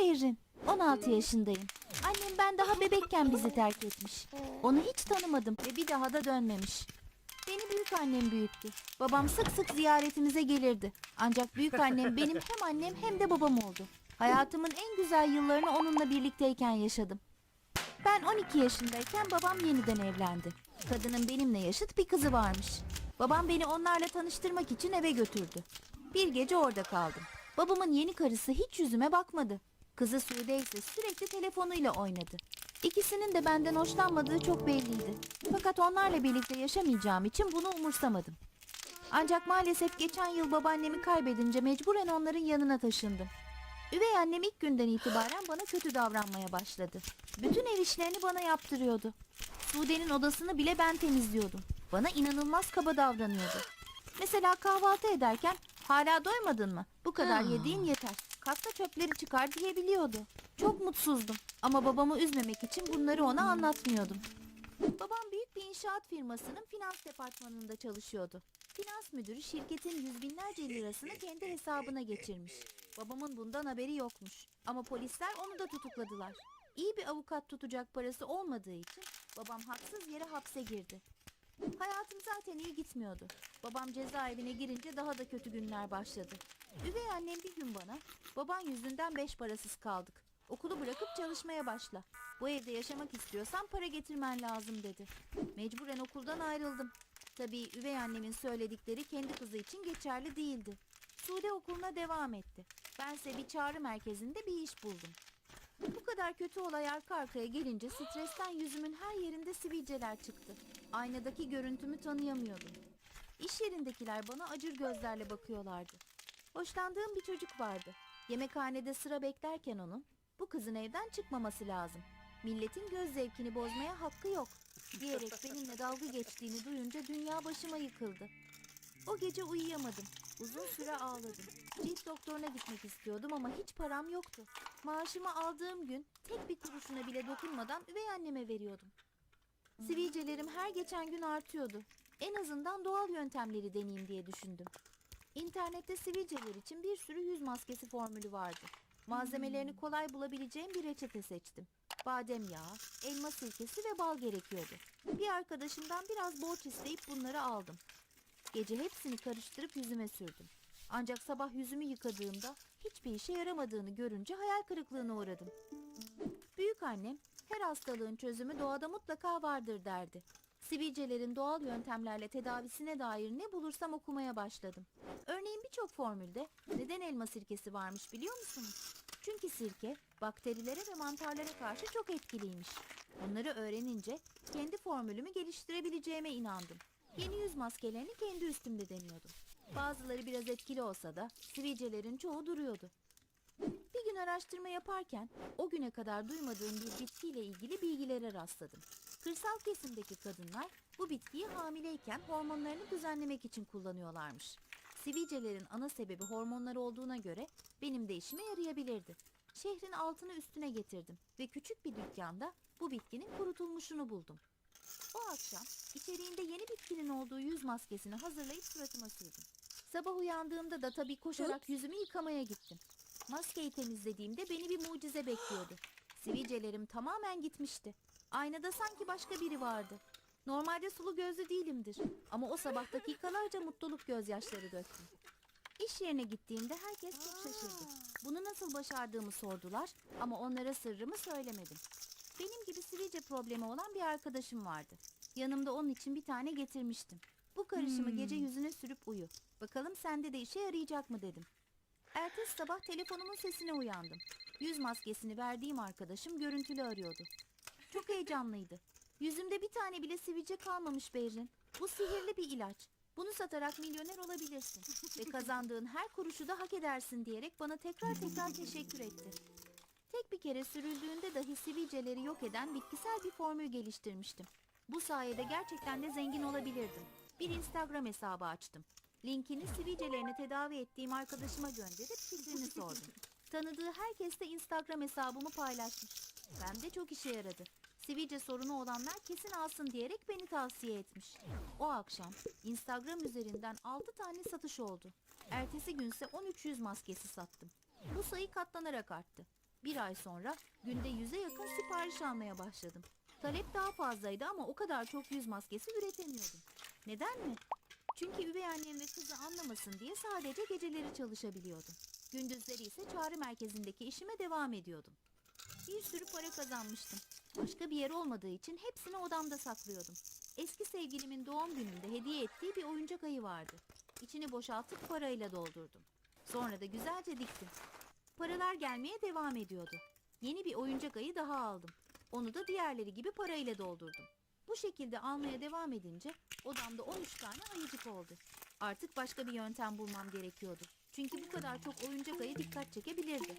Berrin. 16 yaşındayım. Annem ben daha bebekken bizi terk etmiş. Onu hiç tanımadım ve bir daha da dönmemiş. Beni büyük annem büyüttü. Babam sık sık ziyaretimize gelirdi. Ancak büyük annem benim hem annem hem de babam oldu. Hayatımın en güzel yıllarını onunla birlikteyken yaşadım. Ben 12 yaşındayken babam yeniden evlendi. Kadının benimle yaşıt bir kızı varmış. Babam beni onlarla tanıştırmak için eve götürdü. Bir gece orada kaldım. Babamın yeni karısı hiç yüzüme bakmadı. Kızı Sude ise sürekli telefonuyla oynadı. İkisinin de benden hoşlanmadığı çok belliydi. Fakat onlarla birlikte yaşamayacağım için bunu umursamadım. Ancak maalesef geçen yıl babaannemi kaybedince mecburen onların yanına taşındım. Üvey annem ilk günden itibaren bana kötü davranmaya başladı. Bütün ev işlerini bana yaptırıyordu. Sude'nin odasını bile ben temizliyordum. Bana inanılmaz kaba davranıyordu. Mesela kahvaltı ederken hala doymadın mı? Bu kadar yediğin yeter. Da çöpleri çıkar diyebiliyordu. Çok mutsuzdum ama babamı üzmemek için bunları ona anlatmıyordum. Babam büyük bir inşaat firmasının finans departmanında çalışıyordu. Finans müdürü şirketin yüz binlerce lirasını kendi hesabına geçirmiş. Babamın bundan haberi yokmuş. Ama polisler onu da tutukladılar. İyi bir avukat tutacak parası olmadığı için babam haksız yere hapse girdi. Hayatım zaten iyi gitmiyordu. Babam cezaevine girince daha da kötü günler başladı. Üvey annem bir gün bana, baban yüzünden beş parasız kaldık. Okulu bırakıp çalışmaya başla. Bu evde yaşamak istiyorsan para getirmen lazım dedi. Mecburen okuldan ayrıldım. Tabii üvey annemin söyledikleri kendi kızı için geçerli değildi. Sude okuluna devam etti. Bense bir çağrı merkezinde bir iş buldum. Bu kadar kötü olay arka arkaya gelince stresten yüzümün her yerinde sivilceler çıktı. Aynadaki görüntümü tanıyamıyordum. İş yerindekiler bana acır gözlerle bakıyorlardı. Hoşlandığım bir çocuk vardı. Yemekhanede sıra beklerken onun, bu kızın evden çıkmaması lazım. Milletin göz zevkini bozmaya hakkı yok diyerek benimle dalga geçtiğini duyunca dünya başıma yıkıldı. O gece uyuyamadım. Uzun süre ağladım. Cilt doktoruna gitmek istiyordum ama hiç param yoktu. Maaşımı aldığım gün tek bir kuruşuna bile dokunmadan üvey anneme veriyordum. Sivilcelerim her geçen gün artıyordu. En azından doğal yöntemleri deneyeyim diye düşündüm. İnternette sivilceler için bir sürü yüz maskesi formülü vardı. Malzemelerini kolay bulabileceğim bir reçete seçtim. Badem yağı, elma sirkesi ve bal gerekiyordu. Bir arkadaşımdan biraz borç isteyip bunları aldım. Gece hepsini karıştırıp yüzüme sürdüm. Ancak sabah yüzümü yıkadığımda hiçbir işe yaramadığını görünce hayal kırıklığına uğradım. Büyük annem her hastalığın çözümü doğada mutlaka vardır derdi. Sivilcelerin doğal yöntemlerle tedavisine dair ne bulursam okumaya başladım. Örneğin birçok formülde neden elma sirkesi varmış biliyor musunuz? Çünkü sirke bakterilere ve mantarlara karşı çok etkiliymiş. Bunları öğrenince kendi formülümü geliştirebileceğime inandım. Yeni yüz maskelerini kendi üstümde deniyordum. Bazıları biraz etkili olsa da sivilcelerin çoğu duruyordu. Bir gün araştırma yaparken o güne kadar duymadığım bir bitkiyle ilgili bilgilere rastladım. Kırsal kesimdeki kadınlar bu bitkiyi hamileyken hormonlarını düzenlemek için kullanıyorlarmış. Sivilcelerin ana sebebi hormonlar olduğuna göre benim de işime yarayabilirdi. Şehrin altını üstüne getirdim ve küçük bir dükkanda bu bitkinin kurutulmuşunu buldum. O akşam içeriğinde yeni bitkinin olduğu yüz maskesini hazırlayıp suratıma sürdüm. Sabah uyandığımda da tabii koşarak yüzümü yıkamaya gittim. Maskeyi temizlediğimde beni bir mucize bekliyordu. Sivilcelerim tamamen gitmişti. Aynada sanki başka biri vardı. Normalde sulu gözlü değilimdir. Ama o sabah dakikalarca mutluluk gözyaşları döktüm. İş yerine gittiğimde herkes çok şaşırdı. Bunu nasıl başardığımı sordular ama onlara sırrımı söylemedim. Benim gibi sivilce problemi olan bir arkadaşım vardı. Yanımda onun için bir tane getirmiştim. Bu karışımı gece yüzüne sürüp uyu. Bakalım sende de işe yarayacak mı dedim. Ertesi sabah telefonumun sesine uyandım. Yüz maskesini verdiğim arkadaşım görüntülü arıyordu. Çok heyecanlıydı. Yüzümde bir tane bile sivilce kalmamış Berrin. Bu sihirli bir ilaç. Bunu satarak milyoner olabilirsin. Ve kazandığın her kuruşu da hak edersin diyerek bana tekrar tekrar teşekkür etti. Tek bir kere sürüldüğünde dahi sivilceleri yok eden bitkisel bir formül geliştirmiştim. Bu sayede gerçekten de zengin olabilirdim. Bir Instagram hesabı açtım. Linkini sivilcelerini tedavi ettiğim arkadaşıma gönderip fikrini sordum. Tanıdığı herkes de Instagram hesabımı paylaşmış. Ben de çok işe yaradı. Sivilce sorunu olanlar kesin alsın diyerek beni tavsiye etmiş. O akşam Instagram üzerinden 6 tane satış oldu. Ertesi günse 1300 maskesi sattım. Bu sayı katlanarak arttı. Bir ay sonra günde yüze yakın sipariş almaya başladım. Talep daha fazlaydı ama o kadar çok yüz maskesi üretemiyordum. Neden mi? Çünkü üvey annem ve kızı anlamasın diye sadece geceleri çalışabiliyordum. Gündüzleri ise çağrı merkezindeki işime devam ediyordum. Bir sürü para kazanmıştım. Başka bir yer olmadığı için hepsini odamda saklıyordum. Eski sevgilimin doğum gününde hediye ettiği bir oyuncak ayı vardı. İçini boşaltıp parayla doldurdum. Sonra da güzelce diktim. Paralar gelmeye devam ediyordu. Yeni bir oyuncak ayı daha aldım. Onu da diğerleri gibi parayla doldurdum. Bu şekilde almaya devam edince odamda 13 tane ayıcık oldu. Artık başka bir yöntem bulmam gerekiyordu. Çünkü bu kadar çok oyuncak ayı dikkat çekebilirdi.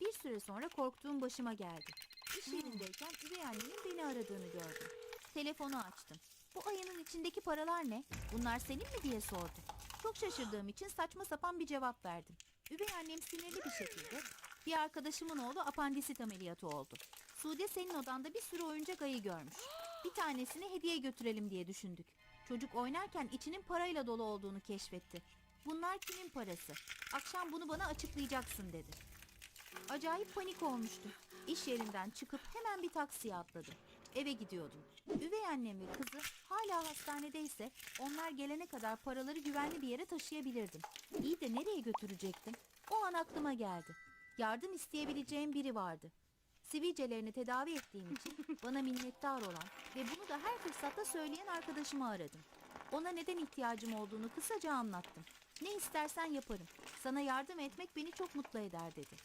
Bir süre sonra korktuğum başıma geldi. İş yerindeyken üvey annemin beni aradığını gördüm. Telefonu açtım. Bu ayının içindeki paralar ne? Bunlar senin mi diye sordu. Çok şaşırdığım için saçma sapan bir cevap verdim. Üvey annem sinirli bir şekilde bir arkadaşımın oğlu apandisit ameliyatı oldu. Sude senin odanda bir sürü oyuncak ayı görmüş. Bir tanesini hediye götürelim diye düşündük. Çocuk oynarken içinin parayla dolu olduğunu keşfetti. Bunlar kimin parası? Akşam bunu bana açıklayacaksın dedi. Acayip panik olmuştu. İş yerinden çıkıp hemen bir taksiye atladım. Eve gidiyordum. Üvey annem ve kızı hala hastanedeyse onlar gelene kadar paraları güvenli bir yere taşıyabilirdim. İyi de nereye götürecektim? O an aklıma geldi. Yardım isteyebileceğim biri vardı. Sivilcelerini tedavi ettiğim için bana minnettar olan ve bunu da her fırsatta söyleyen arkadaşımı aradım. Ona neden ihtiyacım olduğunu kısaca anlattım. Ne istersen yaparım. Sana yardım etmek beni çok mutlu eder dedi.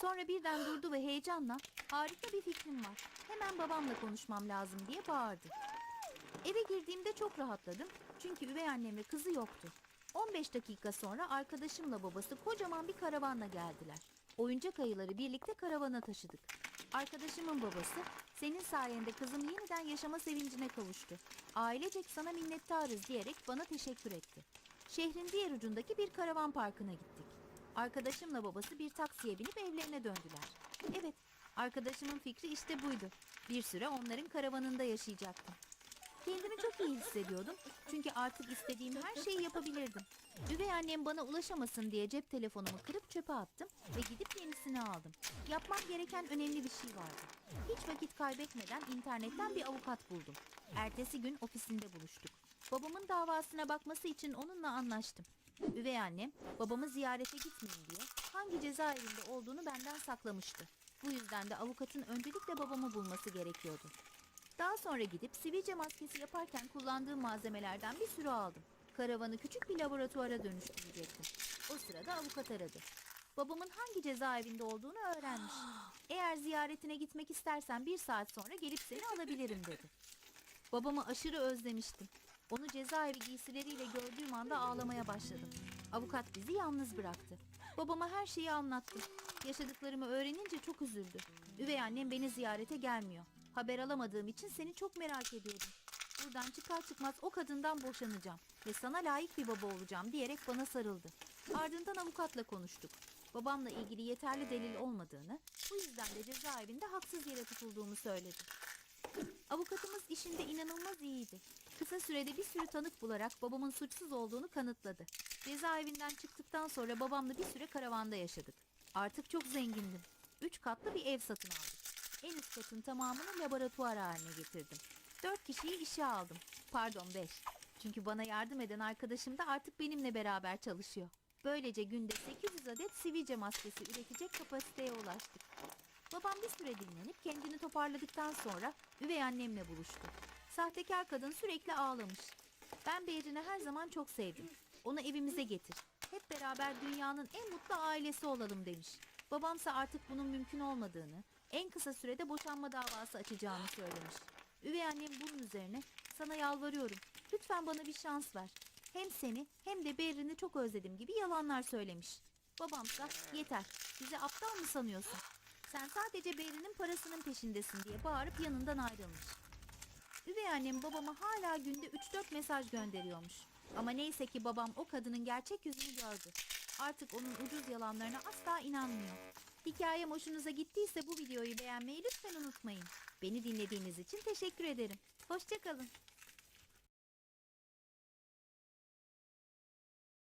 Sonra birden durdu ve heyecanla harika bir fikrim var. Hemen babamla konuşmam lazım diye bağırdı. Eve girdiğimde çok rahatladım çünkü üvey annem ve kızı yoktu. 15 dakika sonra arkadaşımla babası kocaman bir karavanla geldiler. Oyuncak ayıları birlikte karavana taşıdık. Arkadaşımın babası, senin sayende kızım yeniden yaşama sevincine kavuştu. Ailecek sana minnettarız diyerek bana teşekkür etti. Şehrin diğer ucundaki bir karavan parkına gittik. Arkadaşımla babası bir taksiye binip evlerine döndüler. Evet, arkadaşımın fikri işte buydu. Bir süre onların karavanında yaşayacaktım. Kendimi çok iyi hissediyordum. Çünkü artık istediğim her şeyi yapabilirdim. Üvey annem bana ulaşamasın diye cep telefonumu kırıp çöpe attım ve gidip yenisini aldım. Yapmam gereken önemli bir şey vardı. Hiç vakit kaybetmeden internetten bir avukat buldum. Ertesi gün ofisinde buluştuk. Babamın davasına bakması için onunla anlaştım. Üvey annem babamı ziyarete gitmeyeyim diye hangi cezaevinde olduğunu benden saklamıştı. Bu yüzden de avukatın öncelikle babamı bulması gerekiyordu. Daha sonra gidip sivilce maskesi yaparken kullandığım malzemelerden bir sürü aldım. Karavanı küçük bir laboratuvara dönüştürecektim. O sırada avukat aradı. Babamın hangi cezaevinde olduğunu öğrenmiş. Eğer ziyaretine gitmek istersen bir saat sonra gelip seni alabilirim dedi. Babamı aşırı özlemiştim. Onu cezaevi giysileriyle gördüğüm anda ağlamaya başladım. Avukat bizi yalnız bıraktı. Babama her şeyi anlattım. Yaşadıklarımı öğrenince çok üzüldü. Üvey annem beni ziyarete gelmiyor. Haber alamadığım için seni çok merak ediyordum. Buradan çıkar çıkmaz o kadından boşanacağım ve sana layık bir baba olacağım diyerek bana sarıldı. Ardından avukatla konuştuk. Babamla ilgili yeterli delil olmadığını, bu yüzden de cezaevinde haksız yere tutulduğumu söyledi. Avukatımız işinde inanılmaz iyiydi. Kısa sürede bir sürü tanık bularak babamın suçsuz olduğunu kanıtladı. Cezaevinden çıktıktan sonra babamla bir süre karavanda yaşadık. Artık çok zengindim. Üç katlı bir ev satın aldık. En üst katın tamamını laboratuvar haline getirdim. Dört kişiyi işe aldım. Pardon beş. Çünkü bana yardım eden arkadaşım da artık benimle beraber çalışıyor. Böylece günde 800 adet sivilce maskesi üretecek kapasiteye ulaştık. Babam bir süre dinlenip kendini toparladıktan sonra üvey annemle buluştu. Sahtekar kadın sürekli ağlamış. Ben Behrin'i her zaman çok sevdim. Onu evimize getir. Hep beraber dünyanın en mutlu ailesi olalım demiş. Babamsa artık bunun mümkün olmadığını, en kısa sürede boşanma davası açacağını söylemiş. Üvey annem bunun üzerine sana yalvarıyorum. Lütfen bana bir şans ver. Hem seni hem de Berrin'i çok özledim gibi yalanlar söylemiş. Babamsa yeter. Bizi aptal mı sanıyorsun? Sen sadece Berrin'in parasının peşindesin diye bağırıp yanından ayrılmış. Üvey annem babama hala günde 3-4 mesaj gönderiyormuş. Ama neyse ki babam o kadının gerçek yüzünü gördü. Artık onun ucuz yalanlarına asla inanmıyor. Hikayem hoşunuza gittiyse bu videoyu beğenmeyi lütfen unutmayın. Beni dinlediğiniz için teşekkür ederim. Hoşçakalın.